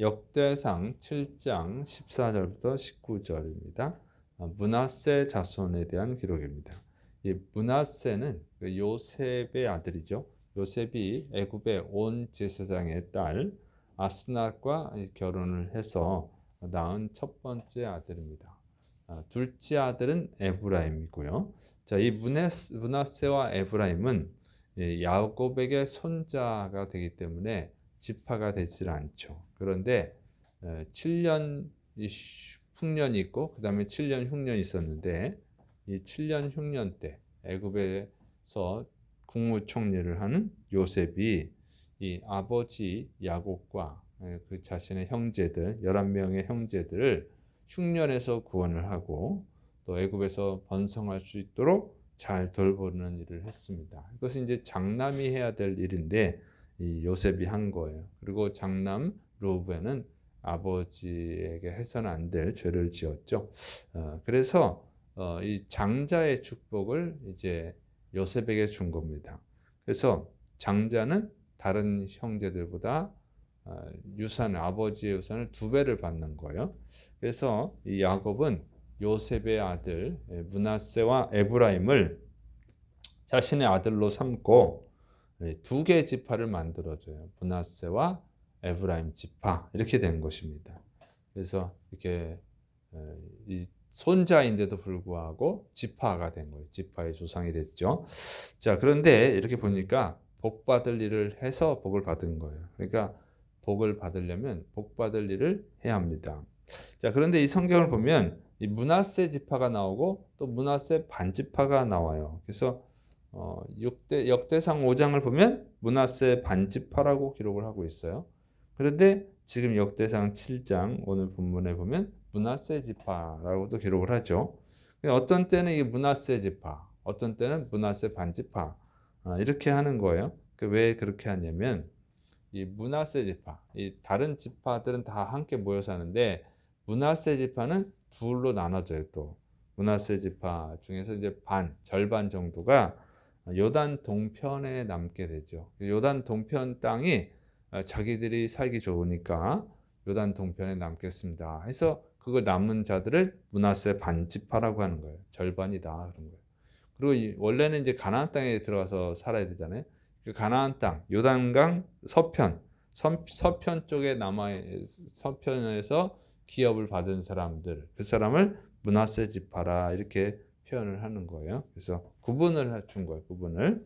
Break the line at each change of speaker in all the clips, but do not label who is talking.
역대상 7장 14절부터 19절입니다. 문하세 자손에 대한 기록입니다. 이 문하세는 그 요셉의 아들이죠. 요셉이 애굽의 온 제사장의 딸 아스낫과 결혼을 해서 낳은 첫 번째 아들입니다. 아, 둘째 아들은 에브라임이고요. 자, 이 문하세와 에브라임은 야곱에게 손자가 되기 때문에 지파가 되질 않죠. 그런데 7년 흉년이 있고 그 다음에 7년 흉년이 있었는데 이 7년 흉년 때 애굽에서 국무총리를 하는 요셉이 이 아버지 야곱과 그 자신의 형제들 11명의 형제들을 흉년에서 구원을 하고 또 애굽에서 번성할 수 있도록 잘 돌보는 일을 했습니다. 이것은 이제 장남이 해야 될 일인데 이 요셉이 한 거예요. 그리고 장남 루벤은 아버지에게 해서는 안 될 죄를 지었죠. 어, 그래서 어, 이 장자의 축복을 이제 요셉에게 준 겁니다. 그래서 장자는 다른 형제들보다 어, 유산 아버지의 유산을 두 배를 받는 거예요. 그래서 이 야곱은 요셉의 아들 문하세와 에브라임을 자신의 아들로 삼고 두 개의 지파를 만들어줘요. 문하세와 에브라임 지파 이렇게 된 것입니다. 그래서 이렇게 이 손자인데도 불구하고 지파가 된 거예요. 지파의 조상이 됐죠. 자 그런데 이렇게 보니까 복 받을 일을 해서 복을 받은 거예요. 그러니까 복을 받으려면 복 받을 일을 해야 합니다. 자 그런데 이 성경을 보면 이 문하세 지파가 나오고 또 문하세 반지파가 나와요. 그래서 어, 역대, 역대상 5장을 보면 문하세 반지파라고 기록을 하고 있어요. 그런데 지금 역대상 7장 오늘 본문에 보면 문하세 지파라고도 기록을 하죠. 어떤 때는 이 문하세 지파, 어떤 때는 문하세 반지파 아, 이렇게 하는 거예요. 그왜 그렇게 하냐면 이 문하세 지파, 이 다른 지파들은 다 함께 모여 사는데 문하세 지파는 둘로 나눠져요. 또 문하세 지파 중에서 이제 반, 절반 정도가 요단 동편에 남게 되죠. 요단 동편 땅이 자기들이 살기 좋으니까 요단 동편에 남겠습니다. 해서 그걸 남은 자들을 문하세 반지파라고 하는 거예요. 절반이다 그런 거예요. 그리고 원래는 이제 가나안 땅에 들어가서 살아야 되잖아요. 그 가나안 땅, 요단강 서편, 서 편 쪽에 남아 서편에서 기업을 받은 사람들, 그 사람을 문하세 지파라 이렇게 표현을 하는 거예요. 그래서 구분을 준 거예요. 구분을.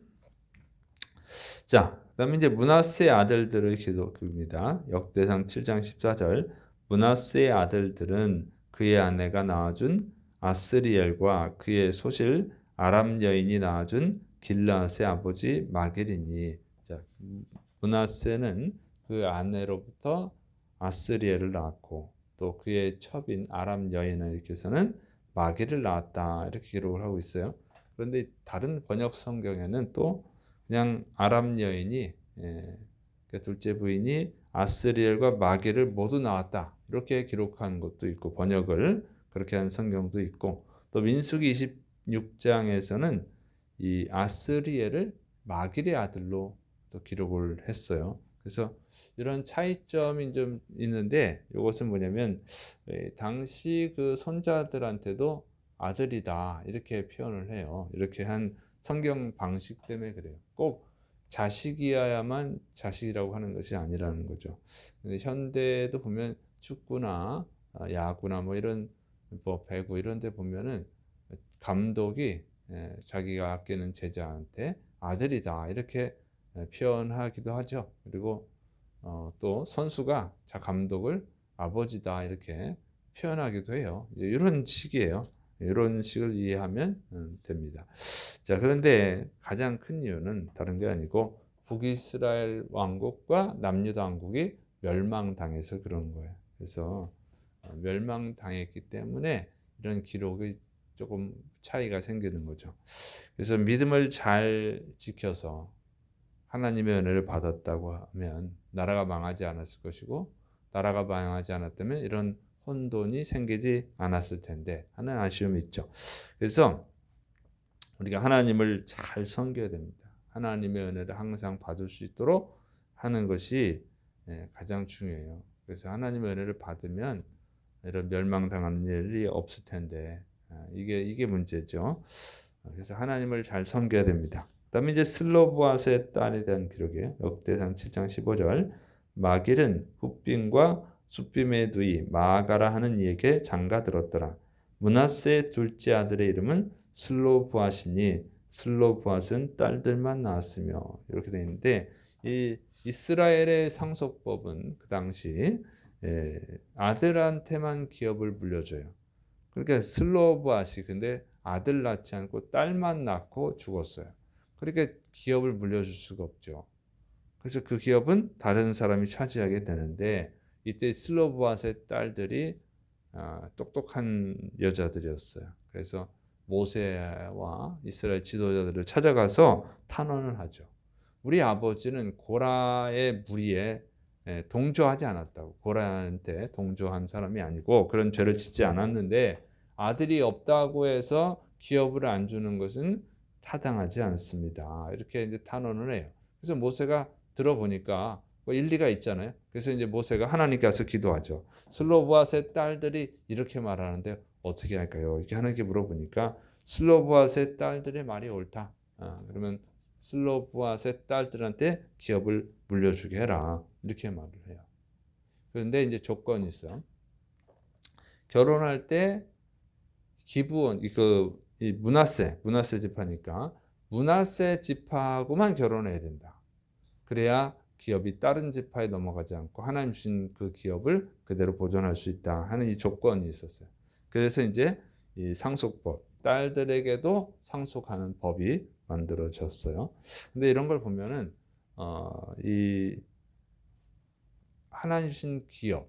자, 그다음에 이제 문하세의 아들들을 기록입니다. 역대상 7장 14절. 문하세의 아들들은 그의 아내가 낳아준 아스리엘과 그의 소실 아람 여인이 낳아준 길라스의 아버지 마게리니. 자, 문하세는 그 아내로부터 아스리엘을 낳았고 또 그의 첩인 아람 여인에게서는 마귀를 낳았다 이렇게 기록을 하고 있어요. 그런데 다른 번역 성경에는 또 그냥 아람 여인이 예, 그 둘째 부인이 아스리엘과 마귀를 모두 낳았다 이렇게 기록한 것도 있고 번역을 그렇게 한 성경도 있고 또 민수기 26장에서는 이 아스리엘을 마귀의 아들로 또 기록을 했어요. 그래서 이런 차이점이 좀 있는데 이것은 뭐냐면 예, 당시 그 손자들한테도 아들이다 이렇게 표현을 해요. 이렇게 한 성경 방식 때문에 그래요. 꼭 자식이어야만 자식이라고 하는 것이 아니라는 거죠. 근데 현대도 보면 축구나 아, 야구나 뭐 이런 뭐 배구 이런 데 보면은 감독이 예, 자기가 아끼는 제자한테 아들이다 이렇게 예, 표현하기도 하죠. 그리고 어, 또 선수가 자 감독을 아버지다 이렇게 표현하기도 해요. 이런 식이에요. 이런 식을 이해하면 음, 됩니다. 자 그런데 가장 큰 이유는 다른 게 아니고 북이스라엘 왕국과 남유다 왕국이 멸망당해서 그런 거예요. 그래서 어, 멸망당했기 때문에 이런 기록이 조금 차이가 생기는 거죠. 그래서 믿음을 잘 지켜서 하나님의 은혜를 받았다고 하면 나라가 망하지 않았을 것이고 나라가 망하지 않았다면 이런 혼돈이 생기지 않았을 텐데 하는 아쉬움이 있죠. 그래서 우리가 하나님을 잘 섬겨야 됩니다. 하나님의 은혜를 항상 받을 수 있도록 하는 것이 예, 가장 중요해요. 그래서 하나님의 은혜를 받으면 이런 멸망당하는 일이 없을 텐데 아, 이게 이게 문제죠. 그래서 하나님을 잘 섬겨야 됩니다. 그다음에 이제 슬로브아스의 딸에 대한 기록이에요. 역대상 7장 15절 마길은 훗빔과 숫빔의 누이 마가라 하는 이에게 장가 들었더라. 문하세의 둘째 아들의 이름은 슬로브아시니 슬로브아스는 딸들만 낳았으며 이렇게 되어 있는데 이 이스라엘의 상속법은 그 당시 예, 아들한테만 기업을 물려줘요. 그러니까 슬로브아시 근데 아들 낳지 않고 딸만 낳고 죽었어요. 그러니까 기업을 물려줄 수가 없죠. 그래서 그 기업은 다른 사람이 차지하게 되는데 이때 슬로브아스의 딸들이 아, 똑똑한 여자들이었어요. 그래서 모세와 이스라엘 지도자들을 찾아가서 탄원을 하죠. 우리 아버지는 고라의 무리에 예, 동조하지 않았다고. 고라한테 동조한 사람이 아니고 그런 죄를 짓지 않았는데 아들이 없다고 해서 기업을 안 주는 것은 타당하지 않습니다. 이렇게 이제 탄원을 해요. 그래서 모세가 들어보니까 뭐 일리가 있잖아요. 그래서 이제 모세가 하나님께서 기도하죠. 슬로브아스의 딸들이 이렇게 말하는데 어떻게 할까요? 이렇게 하나님께 물어보니까 슬로브아스의 딸들의 말이 옳다. 아, 그러면 슬로브아스의 딸들한테 기업을 물려주게 해라. 이렇게 말을 해요. 그런데 이제 조건이 있어. 결혼할 때 기부원 그 이 문하세 문하세 지파니까 문하세 지파하고만 결혼해야 된다. 그래야 기업이 다른 지파에 넘어가지 않고 하나님 주신 그 기업을 그대로 보존할 수 있다 하는 이 조건이 있었어요. 그래서 이제 이 상속법 딸들에게도 상속하는 법이 만들어졌어요. 근데 이런 걸 보면은 어, 이 하나님 주신 기업,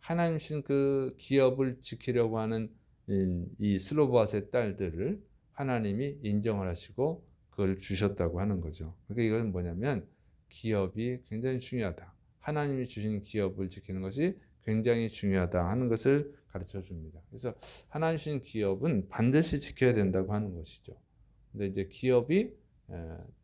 하나님 주신 그 기업을 지키려고 하는 이 슬로바스의 딸들을 하나님이 인정을 하시고 그걸 주셨다고 하는 거죠. 그러니까 이건 뭐냐면 기업이 굉장히 중요하다. 하나님이 주신 기업을 지키는 것이 굉장히 중요하다 하는 것을 가르쳐 줍니다. 그래서 하나님 주신 기업은 반드시 지켜야 된다고 하는 것이죠. 근데 이제 기업이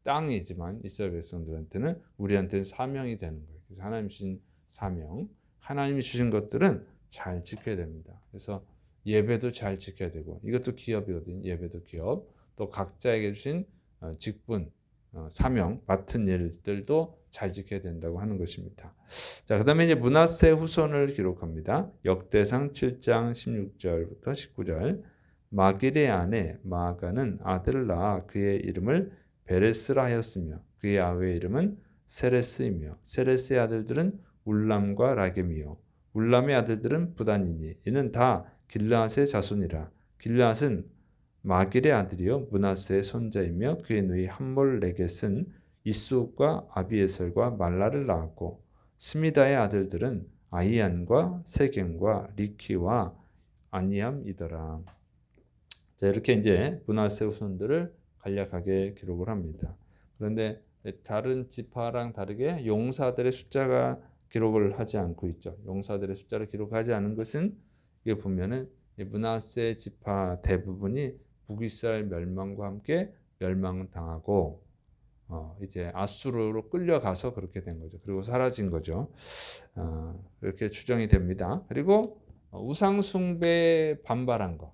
땅이지만 이스라엘 백성들한테는 우리한테는 사명이 되는 거예요. 그래서 하나님 주신 사명, 하나님이 주신 것들은 잘 지켜야 됩니다. 그래서 예배도 잘 지켜야 되고 이것도 기업이거든요. 예배도 기업. 또 각자에게 주신 어, 직분, 어, 사명, 맡은 일들도 잘 지켜야 된다고 하는 것입니다. 자, 그다음에 이제 문하세 후손을 기록합니다. 역대상 7장 16절부터 19절. 마길의 아내 마가는 아들을 낳아 그의 이름을 베레스라 하였으며 그의 아우의 이름은 세레스이며 세레스의 아들들은 울람과 라겜이요 울람의 아들들은 부단이니 이는 다 길라앗의 자손이라 길라앗은 마길의 아들이요 문하세의 손자이며 그의 누이 함몰레겟은 이수과 아비에셀과 말라를 낳았고 스미다의 아들들은 아이안과 세겜과 리키와 아니암이더라. 자 이렇게 이제 문하세 후손들을 간략하게 기록을 합니다. 그런데 다른 지파랑 다르게 용사들의 숫자가 기록을 하지 않고 있죠. 용사들의 숫자를 기록하지 않은 것은 이게 보면은 문하세 지파 대부분이 북이스라엘 멸망과 함께 멸망당하고 어, 이제 아수르로 끌려가서 그렇게 된 거죠. 그리고 사라진 거죠. 어, 그렇게 추정이 됩니다. 그리고 우상 숭배 반발한 거,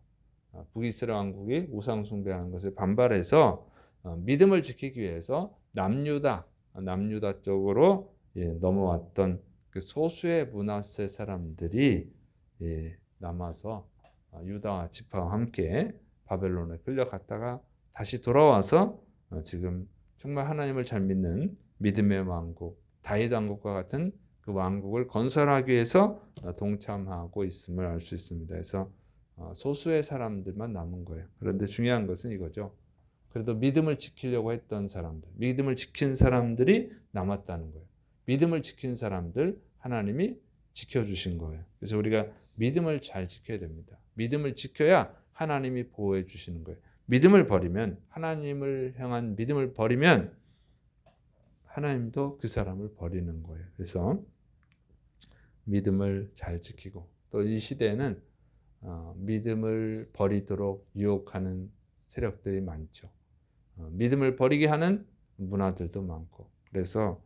어, 북이스라엘 왕국이 우상 숭배하는 것에 반발해서 어, 믿음을 지키기 위해서 남유다, 남유다 쪽으로 예, 넘어왔던 그 소수의 문하세 사람들이 예, 남아서 어, 유다 지파와 함께 바벨론에 끌려갔다가 다시 돌아와서 어, 지금 정말 하나님을 잘 믿는 믿음의 왕국 다윗 왕국과 같은 그 왕국을 건설하기 위해서 어, 동참하고 있음을 알 수 있습니다. 그래서 소수의 사람들만 남은 거예요. 그런데 중요한 것은 이거죠. 그래도 믿음을 지키려고 했던 사람들, 믿음을 지킨 사람들이 남았다는 거예요. 믿음을 지킨 사람들 하나님이 지켜주신 거예요. 그래서 우리가 믿음을 잘 지켜야 됩니다. 믿음을 지켜야 하나님이 보호해 주시는 거예요. 믿음을 버리면 하나님을 향한 믿음을 버리면 하나님도 그 사람을 버리는 거예요. 그래서 믿음을 잘 지키고 또 이 시대에는 어, 믿음을 버리도록 유혹하는 세력들이 많죠. 어, 믿음을 버리게 하는 문화들도 많고 그래서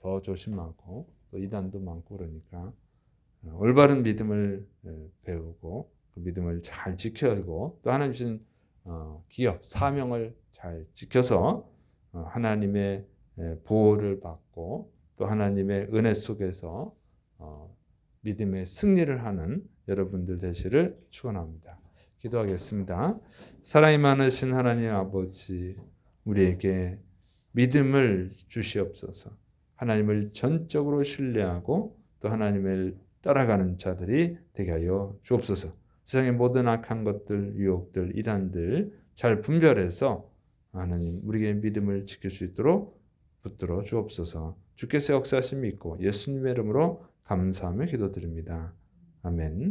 더 조심하고 또 이단도 많고 그러니까 어, 올바른 믿음을 에, 배우고 그 믿음을 잘 지켜고 또 하나님 주신 어, 기업 사명을 잘 지켜서 어, 하나님의 에, 보호를 받고 또 하나님의 은혜 속에서 어, 믿음의 승리를 하는 여러분들 되시를 축원합니다. 기도하겠습니다. 사랑이 많으신 하나님 아버지 우리에게 믿음을 주시옵소서. 하나님을 전적으로 신뢰하고 또 하나님을 따라가는 자들이 되게 하여 주옵소서. 세상의 모든 악한 것들, 유혹들, 이단들 잘 분별해서 하나님 우리에게 믿음을 지킬 수 있도록 붙들어 주옵소서. 주께서 역사하심 믿고 예수님의 이름으로 감사하며 기도드립니다. 아멘.